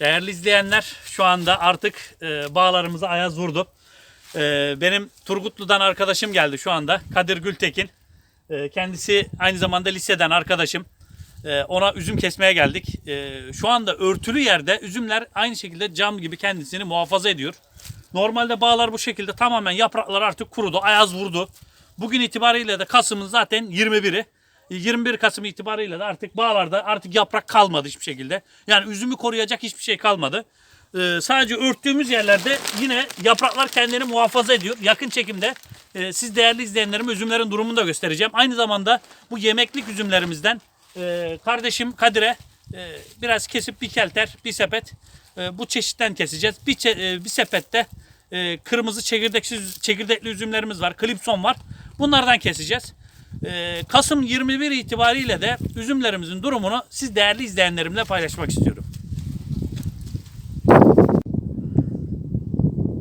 Değerli izleyenler şu anda artık e, bağlarımıza ayaz vurdu. E, benim Turgutlu'dan arkadaşım geldi şu anda. Kadir Gültekin. E, kendisi aynı zamanda liseden arkadaşım. E, ona üzüm kesmeye geldik. E, şu anda örtülü yerde üzümler aynı şekilde cam gibi kendisini muhafaza ediyor. Normalde bağlar bu şekilde tamamen yapraklar artık kurudu, ayaz vurdu. Bugün itibariyle de Kasım'ın zaten 21'i. 21 Kasım itibariyle de artık bağlarda artık yaprak kalmadı hiçbir şekilde. Yani üzümü koruyacak hiçbir şey kalmadı. Ee, sadece örttüğümüz yerlerde yine yapraklar kendini muhafaza ediyor. Yakın çekimde e, siz değerli izleyenlerim üzümlerin durumunu da göstereceğim. Aynı zamanda bu yemeklik üzümlerimizden e, kardeşim Kadir'e e, biraz kesip bir kelter, bir sepet e, bu çeşitten keseceğiz. Bir, e, bir sepette e, kırmızı çekirdeksiz çekirdekli üzümlerimiz var. Klipson var. Bunlardan keseceğiz. E, Kasım 21 itibariyle de üzümlerimizin durumunu siz değerli izleyenlerimle paylaşmak istiyorum.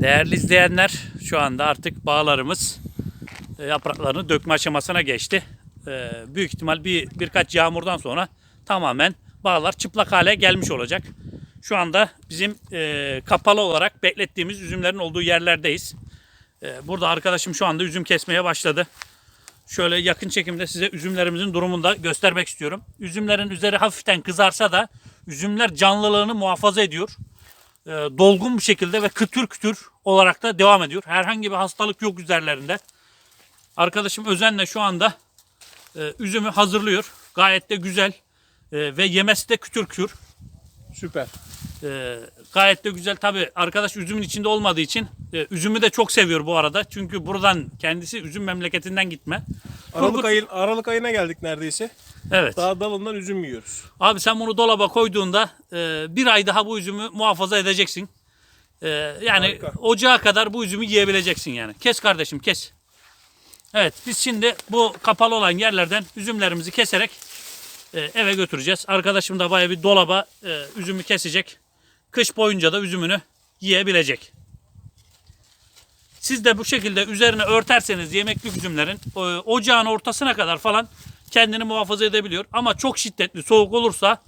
Değerli izleyenler şu anda artık bağlarımız e, yapraklarını dökme aşamasına geçti. E, büyük ihtimal bir birkaç yağmurdan sonra tamamen bağlar çıplak hale gelmiş olacak. Şu anda bizim e, kapalı olarak beklettiğimiz üzümlerin olduğu yerlerdeyiz. E, burada arkadaşım şu anda üzüm kesmeye başladı. Şöyle yakın çekimde size üzümlerimizin durumunu da göstermek istiyorum. Üzümlerin üzeri hafiften kızarsa da üzümler canlılığını muhafaza ediyor. E, dolgun bir şekilde ve kütür kütür olarak da devam ediyor. Herhangi bir hastalık yok üzerlerinde. Arkadaşım özenle şu anda e, üzümü hazırlıyor. Gayet de güzel e, ve yemesi de kütür kütür. Süper. Ee, gayet de güzel. Tabi arkadaş üzümün içinde olmadığı için e, üzümü de çok seviyor bu arada. Çünkü buradan kendisi üzüm memleketinden gitme. Aralık, ayı, Aralık ayına geldik neredeyse. Evet. Daha dalından üzüm yiyoruz. Abi sen bunu dolaba koyduğunda e, bir ay daha bu üzümü muhafaza edeceksin. E, yani Harika. ocağa kadar bu üzümü yiyebileceksin yani. Kes kardeşim kes. Evet biz şimdi bu kapalı olan yerlerden üzümlerimizi keserek e, eve götüreceğiz. Arkadaşım da baya bir dolaba e, üzümü kesecek. Kış boyunca da üzümünü yiyebilecek. Siz de bu şekilde üzerine örterseniz yemeklik üzümlerin e, ocağın ortasına kadar falan kendini muhafaza edebiliyor. Ama çok şiddetli soğuk olursa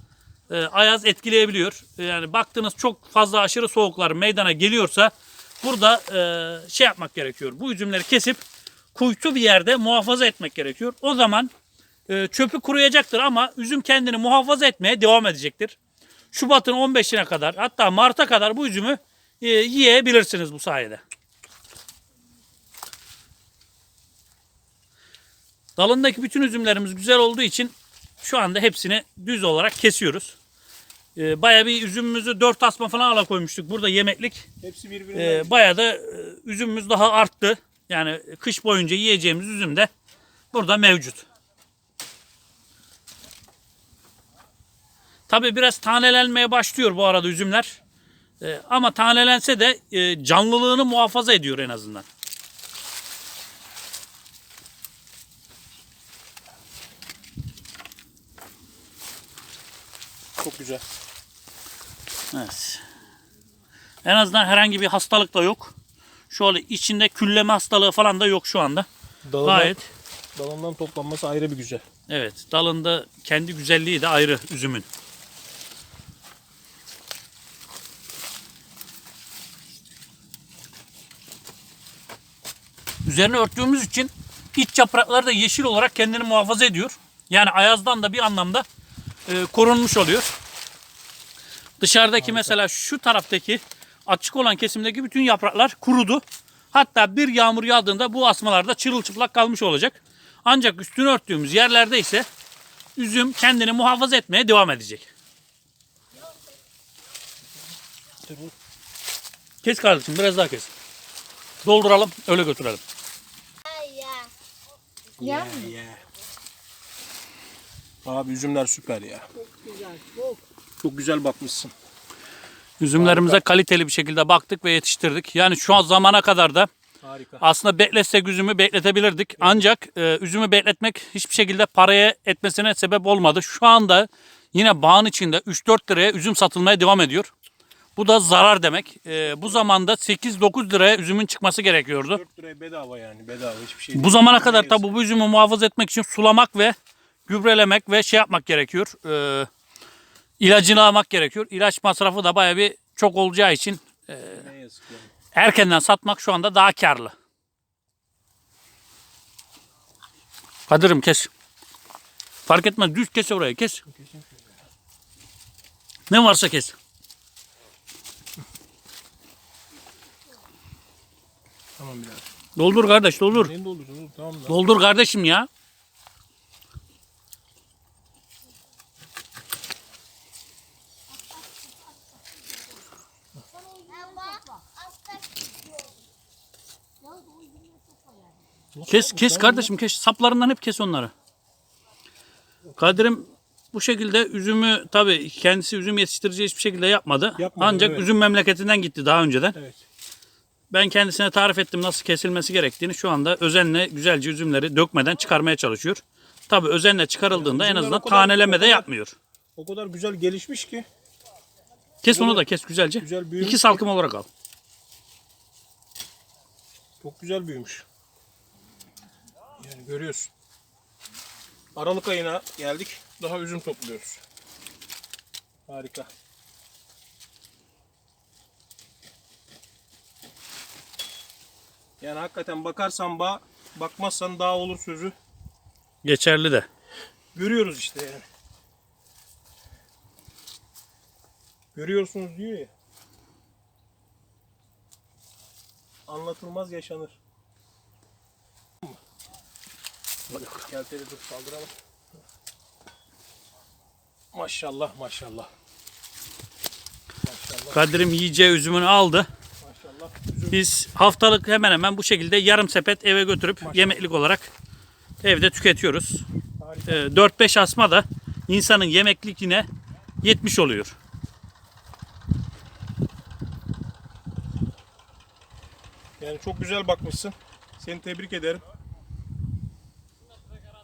e, ayaz etkileyebiliyor. Yani baktığınız çok fazla aşırı soğuklar meydana geliyorsa burada e, şey yapmak gerekiyor. Bu üzümleri kesip kuytu bir yerde muhafaza etmek gerekiyor. O zaman e, çöpü kuruyacaktır ama üzüm kendini muhafaza etmeye devam edecektir. Şubat'ın 15'ine kadar hatta Mart'a kadar bu üzümü e, yiyebilirsiniz bu sayede. Dalındaki bütün üzümlerimiz güzel olduğu için şu anda hepsini düz olarak kesiyoruz. Ee, Baya bir üzümümüzü 4 asma falan ala koymuştuk. Burada yemeklik. Hepsi birbirinden Ee, Baya da e, üzümümüz daha arttı. Yani kış boyunca yiyeceğimiz üzüm de burada mevcut. Tabi biraz tanelenmeye başlıyor bu arada üzümler. Ee, ama tanelense de e, canlılığını muhafaza ediyor en azından. çok güzel. Evet. En azından herhangi bir hastalık da yok. Şöyle içinde külleme hastalığı falan da yok şu anda. Dalından, Gayet. dalından toplanması ayrı bir güzel. Evet. Dalında kendi güzelliği de ayrı üzümün. Üzerine örttüğümüz için iç yaprakları da yeşil olarak kendini muhafaza ediyor. Yani ayazdan da bir anlamda e, korunmuş oluyor. Dışarıdaki mesela şu taraftaki açık olan kesimdeki bütün yapraklar kurudu. Hatta bir yağmur yağdığında bu asmalarda çırılçıplak kalmış olacak. Ancak üstünü örttüğümüz yerlerde ise üzüm kendini muhafaza etmeye devam edecek. Kes kardeşim biraz daha kes. Dolduralım öyle götürelim. Ya. Abi üzümler süper ya. Çok güzel bakmışsın. Üzümlerimize kaliteli bir şekilde baktık ve yetiştirdik. Yani şu an zamana kadar da Harika. aslında bekletsek üzümü bekletebilirdik. Ancak e, üzümü bekletmek hiçbir şekilde paraya etmesine sebep olmadı. Şu anda yine bağın içinde 3-4 liraya üzüm satılmaya devam ediyor. Bu da zarar demek. E, bu zamanda 8-9 liraya üzümün çıkması gerekiyordu. 4 liraya bedava yani bedava hiçbir şey Bu değil. zamana kadar tabi bu üzümü muhafaza etmek için sulamak ve gübrelemek ve şey yapmak gerekiyor. Ee, ilacını almak gerekiyor. İlaç masrafı da baya bir çok olacağı için Ne yazık yani. erkenden satmak şu anda daha karlı. Kadir'im kes. Fark etmez düz kes orayı kes. Ne varsa kes. Tamam birader. Doldur kardeş doldur. Neyin doldursun oğlum? Tamam. Doldur kardeşim ya. Kes kes kardeşim kes. Saplarından hep kes onları. Kadir'im bu şekilde üzümü tabii kendisi üzüm yetiştirici hiçbir şekilde yapmadı. Yapmadı, Ancak evet. üzüm memleketinden gitti daha önceden. Evet. Ben kendisine tarif ettim nasıl kesilmesi gerektiğini. Şu anda özenle güzelce üzümleri dökmeden çıkarmaya çalışıyor. Tabii özenle çıkarıldığında en azından o kadar- taneleme o de kadar- yapmıyor. O kadar güzel gelişmiş ki. Kes onu da kes güzelce. Güzel büyümüş. İki salkım olarak al. Çok güzel büyümüş. Yani görüyorsun. Aralık ayına geldik. Daha üzüm topluyoruz. Harika. Yani hakikaten bakarsan bağ, bakmazsan daha olur sözü. Geçerli de. Görüyoruz işte yani. Görüyorsunuz diyor ya. Anlatılmaz yaşanır. Kelteli dur kaldıralım. Maşallah maşallah. Maşallah Kadir'im yiyeceği üzümünü aldı. Maşallah. Biz haftalık hemen hemen bu şekilde yarım sepet eve götürüp yemeklik olarak evde tüketiyoruz. Ee, 4-5 asma da insanın yemeklikine yetmiş oluyor. Yani çok güzel bakmışsın. Seni tebrik ederim.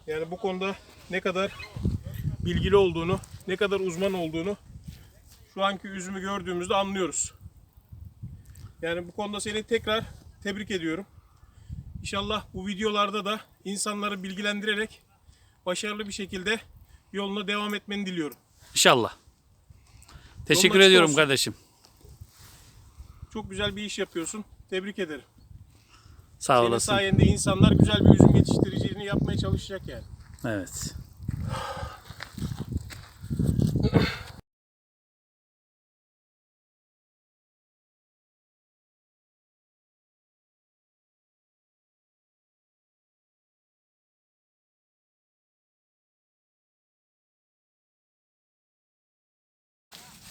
Yani bu konuda ne kadar bilgili olduğunu, ne kadar uzman olduğunu şu anki üzümü gördüğümüzde anlıyoruz. Yani bu konuda seni tekrar tebrik ediyorum. İnşallah bu videolarda da insanları bilgilendirerek başarılı bir şekilde yoluna devam etmeni diliyorum. İnşallah. Teşekkür Yolun ediyorum olsun. kardeşim. Çok güzel bir iş yapıyorsun. Tebrik ederim. Sağ Senin olasın. sayende insanlar güzel bir üzüm yetiştiriciliğini yapmaya çalışacak yani. Evet.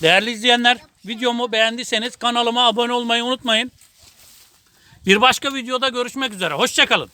Değerli izleyenler, videomu beğendiyseniz kanalıma abone olmayı unutmayın. Bir başka videoda görüşmek üzere. Hoşçakalın.